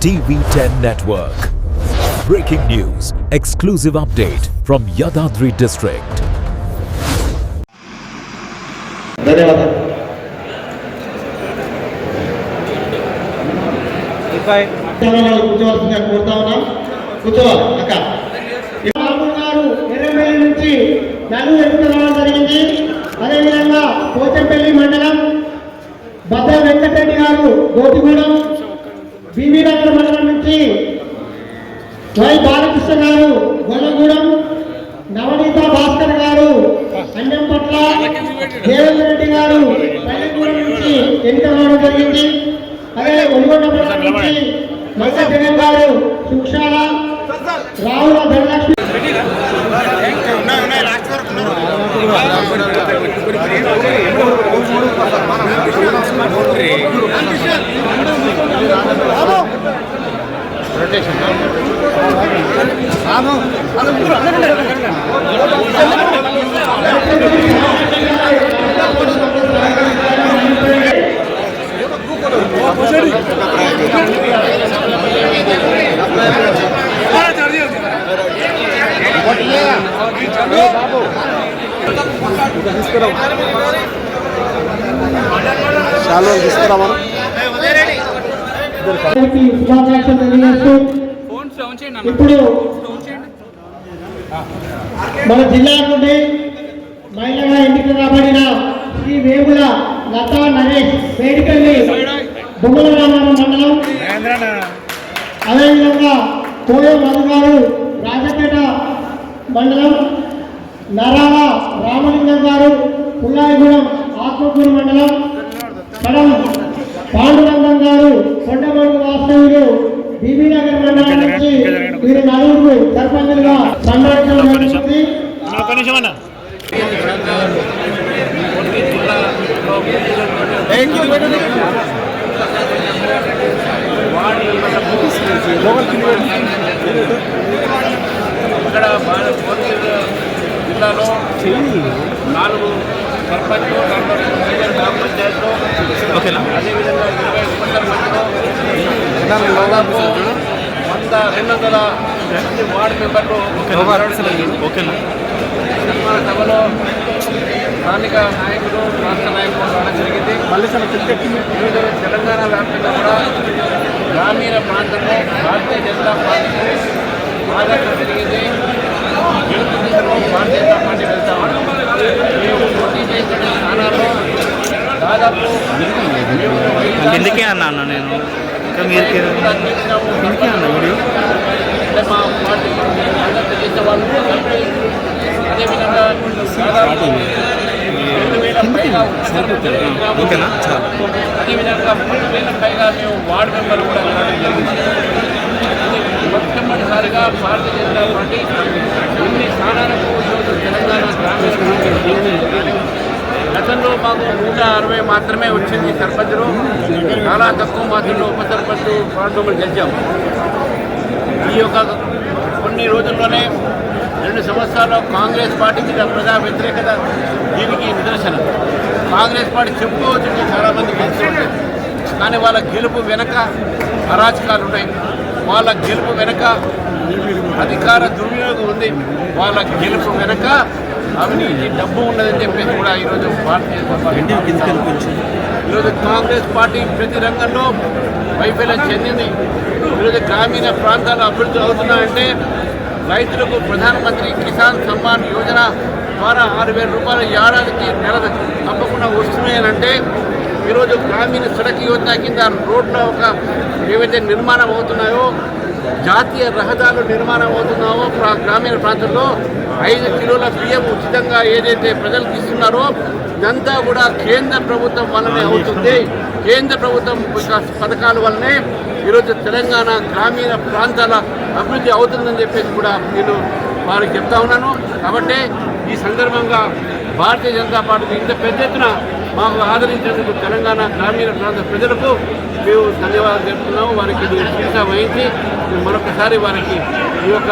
TV10 Network. Breaking news, exclusive update from Yadadri district. ధన్యవాదాలు. తెలంగాణలో కూర్చోవలసిందిగా కోరుతా ఉన్నాం. కూర్చోవాలి అక్క. రాములు గారు ఎర్రపల్లి నుంచి నలుగురు ఎంపిక రావడం జరిగింది. అదేవిధంగా పోచంపల్లి మండలం బద్ద వెంకటరెడ్డి గారు గోపిగూడెం బీబీ నగర్ మండలం నుంచి వై బాలకృష్ణ గారు గొల్లగూడెం నవనీత భాస్కర్ గారు అన్నం పట్ల దేవేంద్ర రెడ్డి గారు పల్లెగూడెం నుంచి ఎన్నిక రావడం జరిగింది. అదే ఒంగోడ నుంచి మల్క జగన్ గారు శుభాకాంక్షలు తెలియజేస్తూ ఇప్పుడు మన జిల్లా నుండి మహిళగా ఎన్నిక కాబడిన శ్రీ వేముల లతా నరేష్ వేడికల్లి బొమ్మల రామారం మండలం. అదేవిధంగా కోయ మధు గారు రాజపేట మండలం. నరాల రామలింగం గారు పుల్లాయిగూడెం ఆత్మకూరు మండలం. కడం పాండురంగం గారు కొండమడుగు వాస్తవ్యులు బీబీనగర్ మండలం నుంచి వీరు నలుగురు సర్పంచులుగా సంరక్షణ జరుగుతుంది ఇక్కడ మన జిల్లాలో నాలుగు సర్పంచ్ నలభై మేజర్ గ్రామ పంచాయతీలో అదేవిధంగా ఇరవై ఉప సర్పంచ్లో దాదాపు వంద రెండు వందల మంది వార్డు మెంబర్లు ఓకేనా? నిర్మాణ సభలో స్థానిక నాయకులు రాష్ట్ర నాయకులు రావడం జరిగింది. ఈరోజు తెలంగాణ వ్యాప్తంగా కూడా గ్రామీణ ప్రాంతంలో భారతీయ జనతా పార్టీకి ఆదరణ పెరిగింది గెలుపు దిశలో భారతీయ జనతా పార్టీ వెళ్తా ఉన్నాం మేము పోటీ చేసిన స్థానాల్లో దాదాపు ఎందుకే అన్నాను నేను? ఇంకా మీరు ఎందుకే అన్నా వీడియో ఓకేనా? చాలా. అదేవిధంగా మూడు వేల పైగా మేము వార్డు మెంబర్లు కూడా మొట్టమొదటిసారిగా భారతీయ జనతా పార్టీ ఇన్ని స్థానాలకు ఈరోజు తెలంగాణ గ్రామీణ ప్రాంతంలో గతంలో మాకు నూట అరవై మాత్రమే వచ్చింది సర్పంచులు. చాలా తక్కువ మాత్రమే ఉప సర్పంచ్ ప్రాంతంలో మెంబర్లు గెలిచాము ఈ యొక్క కొన్ని రోజుల్లోనే రెండు సంవత్సరాల్లో కాంగ్రెస్ పార్టీకి ప్రజా వ్యతిరేకత దీనికి నిదర్శనం. కాంగ్రెస్ పార్టీ చెప్పుకోవచ్చు చాలామంది గెలిచి కానీ వాళ్ళ గెలుపు వెనక అరాచకాలు ఉన్నాయి. వాళ్ళ గెలుపు వెనక అధికార దుర్వినియోగం ఉంది. వాళ్ళ గెలుపు వెనక అవినీతి డబ్బు ఉన్నదని చెప్పేసి కూడా ఈరోజు భారతీయ జనతా పార్టీ ఈరోజు కాంగ్రెస్ పార్టీ ప్రతి రంగంలో వైఫల్యం చెందింది. ఈరోజు గ్రామీణ ప్రాంతాలు అభివృద్ధి అవుతున్నాయంటే రైతులకు ప్రధానమంత్రి కిసాన్ సమ్మాన్ యోజన ద్వారా ఆరు వేల రూపాయల ఏడాదికి నెల తప్పకుండా వస్తున్నాయనంటే ఈరోజు గ్రామీణ సడక్ యోజన కింద రోడ్ల ఒక ఏవైతే నిర్మాణం అవుతున్నాయో జాతీయ రహదారులు నిర్మాణం అవుతున్నామో ప్రా- గ్రామీణ ప్రాంతంలో ఐదు కిలోల బియ్యం ఉచితంగా ఏదైతే ప్రజలకు ఇస్తున్నారో ఇదంతా కూడా కేంద్ర ప్రభుత్వం వల్లనే అవుతుంది. కేంద్ర ప్రభుత్వం పథకాల వల్లనే ఈరోజు తెలంగాణ గ్రామీణ ప్రాంతాల అభివృద్ధి అవుతుందని చెప్పేసి కూడా నేను వారికి చెప్తా ఉన్నాను. కాబట్టి ఈ సందర్భంగా భారతీయ జనతా పార్టీ ఇంత పెద్ద ఎత్తున మాకు ఆదరించేందుకు తెలంగాణ గ్రామీణ ప్రాంత ప్రజలకు మేము ధన్యవాదాలు చెప్తున్నాము. వారికి ఇది శిక్ష వహించి మరొకసారి వారికి ఈ యొక్క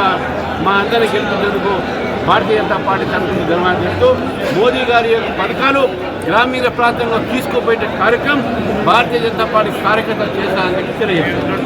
మా అందరినీ గెలిపించేందుకు భారతీయ జనతా పార్టీ తరఫున ధన్యవాదాలు చెప్తూ మోదీ గారి యొక్క పథకాలు గ్రామీణ ప్రాంతంలో తీసుకుపోయే కార్యక్రమం భారతీయ జనతా పార్టీ కార్యకర్తలు చేశారని తెలియజేస్తున్నారు